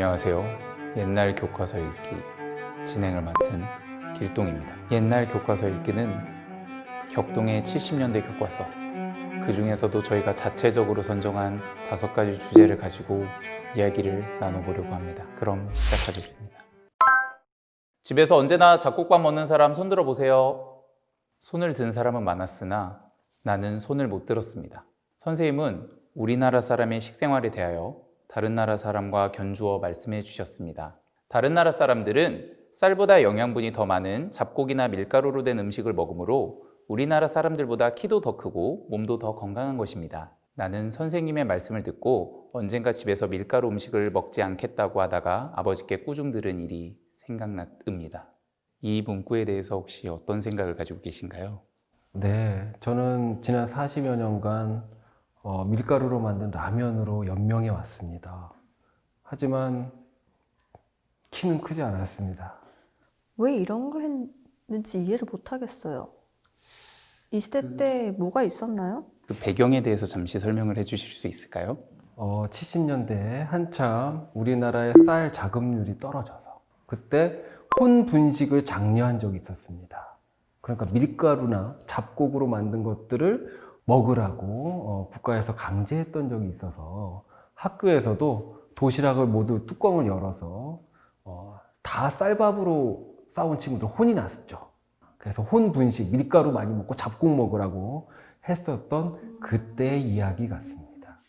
안녕하세요. 옛날 교과서 읽기 진행을 맡은 길동입니다. 옛날 교과서 읽기는 격동의 70년대 교과서 그 중에서도 저희가 자체적으로 선정한 다섯 가지 주제를 가지고 이야기를 나눠보려고 합니다. 그럼 시작하겠습니다. 집에서 언제나 잡곡밥 먹는 사람 손 들어 보세요. 손을 든 사람은 많았으나 나는 손을 못 들었습니다. 선생님은 우리나라 사람의 식생활에 대하여 다른 나라 사람과 견주어 말씀해 주셨습니다. 다른 나라 사람들은 쌀보다 영양분이 더 많은 잡곡이나 밀가루로 된 음식을 먹으므로 우리나라 사람들보다 키도 더 크고 몸도 더 건강한 것입니다. 나는 선생님의 말씀을 듣고 언젠가 집에서 밀가루 음식을 먹지 않겠다고 하다가 아버지께 꾸중 들은 일이 생각납니다. 이 문구에 대해서 혹시 어떤 생각을 가지고 계신가요? 네, 저는 지난 40여 년간 어, 밀가루로 만든 라면으로 연명해 왔습니다. 하지만 키는 크지 않았습니다. 왜 이런 걸 했는지 이해를 못 하겠어요. 이 시대 때 뭐가 있었나요? 그 배경에 대해서 잠시 설명을 해 주실 수 있을까요? 어, 70년대에 한참 우리나라의 쌀 자급률이 떨어져서 그때 혼 분식을 장려한 적이 있었습니다. 그러니까 밀가루나 잡곡으로 만든 것들을 먹으라고 어, 국가에서 강제했던 적이 있어서 학교에서도 도시락을 모두 뚜껑을 열어서 어, 다 쌀밥으로 싸운 친구들 혼이 났었죠. 그래서 혼 분식, 밀가루 많이 먹고 잡곡 먹으라고 했었던 그때의 이야기 같습니다.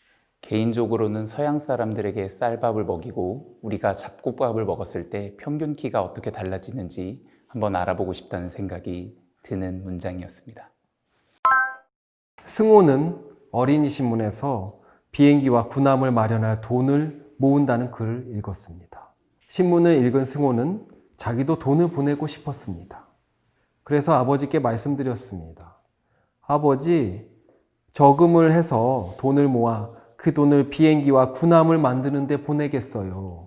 개인적으로는 서양 사람들에게 쌀밥을 먹이고 우리가 잡곡밥을 먹었을 때 평균 키가 어떻게 달라지는지 한번 알아보고 싶다는 생각이 드는 문장이었습니다. 승호는 어린이 신문에서 비행기와 군함을 마련할 돈을 모은다는 글을 읽었습니다. 신문을 읽은 승호는 자기도 돈을 보내고 싶었습니다. 그래서 아버지께 말씀드렸습니다. 아버지, 저금을 해서 돈을 모아 그 돈을 비행기와 군함을 만드는데 보내겠어요.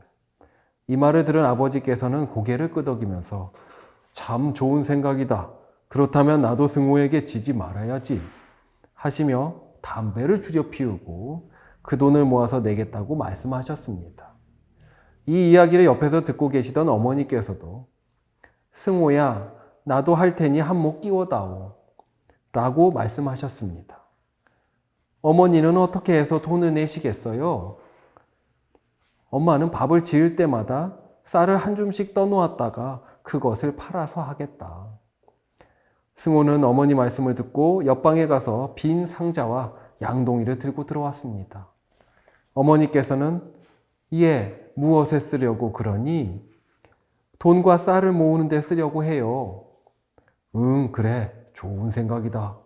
이 말을 들은 아버지께서는 고개를 끄덕이면서 참 좋은 생각이다. 그렇다면 나도 승호에게 지지 말아야지. 하시며 담배를 줄여 피우고 그 돈을 모아서 내겠다고 말씀하셨습니다. 이 이야기를 옆에서 듣고 계시던 어머니께서도 승호야, 나도 할 테니 한몫 끼워다오. 라고 말씀하셨습니다. 어머니는 어떻게 해서 돈을 내시겠어요? 엄마는 밥을 지을 때마다 쌀을 한 줌씩 떠놓았다가 그것을 팔아서 하겠다. 승호는 어머니 말씀을 듣고 옆방에 가서 빈 상자와 양동이를 들고 들어왔습니다. 어머니께서는 얘 무엇에 쓰려고 그러니? 돈과 쌀을 모으는 데 쓰려고 해요. 응, 그래. 좋은 생각이다.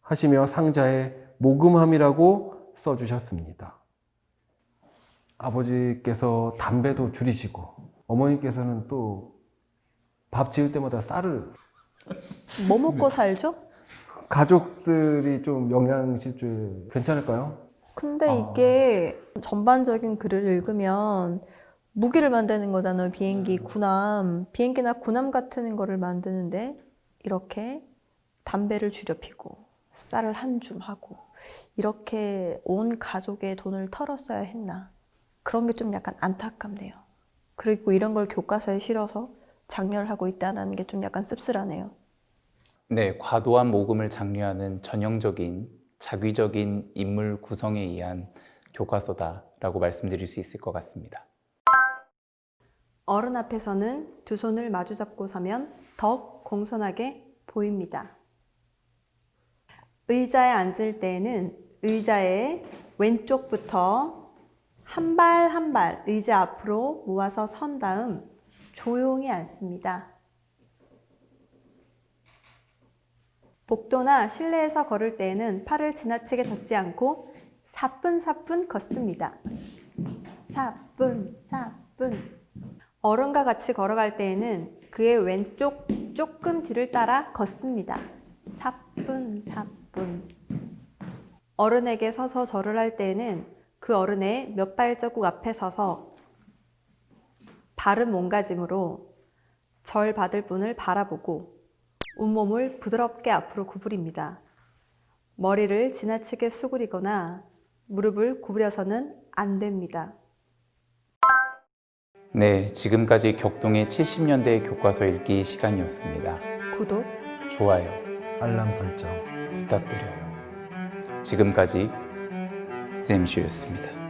하시며 상자에 모금함이라고 써주셨습니다. 아버지께서 담배도 줄이시고 어머니께서는 또 밥 지을 때마다 쌀을 뭐 먹고 살죠? 가족들이 좀 영양실조에 괜찮을까요? 근데 아. 이게 전반적인 글을 읽으면 무기를 만드는 거잖아요. 비행기, 군함. 비행기나 군함 같은 거를 만드는데 이렇게 담배를 줄여 피고 쌀을 한 줌 하고 이렇게 온 가족의 돈을 털었어야 했나. 그런 게 좀 약간 안타깝네요. 그리고 이런 걸 교과서에 실어서 장려하고 있다는 게 좀 약간 씁쓸하네요. 네, 과도한 모금을 장려하는 전형적인 자귀적인 인물 구성에 의한 교과서다라고 말씀드릴 수 있을 것 같습니다. 어른 앞에서는 두 손을 마주 잡고 서면 더욱 공손하게 보입니다. 의자에 앉을 때에는 의자의 왼쪽부터 한 발 한발 의자 앞으로 모아서 선 다음 조용히 앉습니다. 복도나 실내에서 걸을 때에는 팔을 지나치게 젖지 않고 사뿐사뿐 걷습니다. 사뿐 사뿐. 어른과 같이 걸어갈 때에는 그의 왼쪽 조금 뒤를 따라 걷습니다. 사뿐 사뿐. 어른에게 서서 절을 할 때에는 그 어른의 몇 발자국 앞에 서서 바른 몸가짐으로 절 받을 분을 바라보고 온몸을 부드럽게 앞으로 구부립니다. 머리를 지나치게 수그리거나 무릎을 구부려서는 안 됩니다. 네, 지금까지 격동의 70년대 교과서 읽기 시간이었습니다. 구독. 좋아요 알람 설정. 부탁드려요. 지금까지 쌤슈였습니다.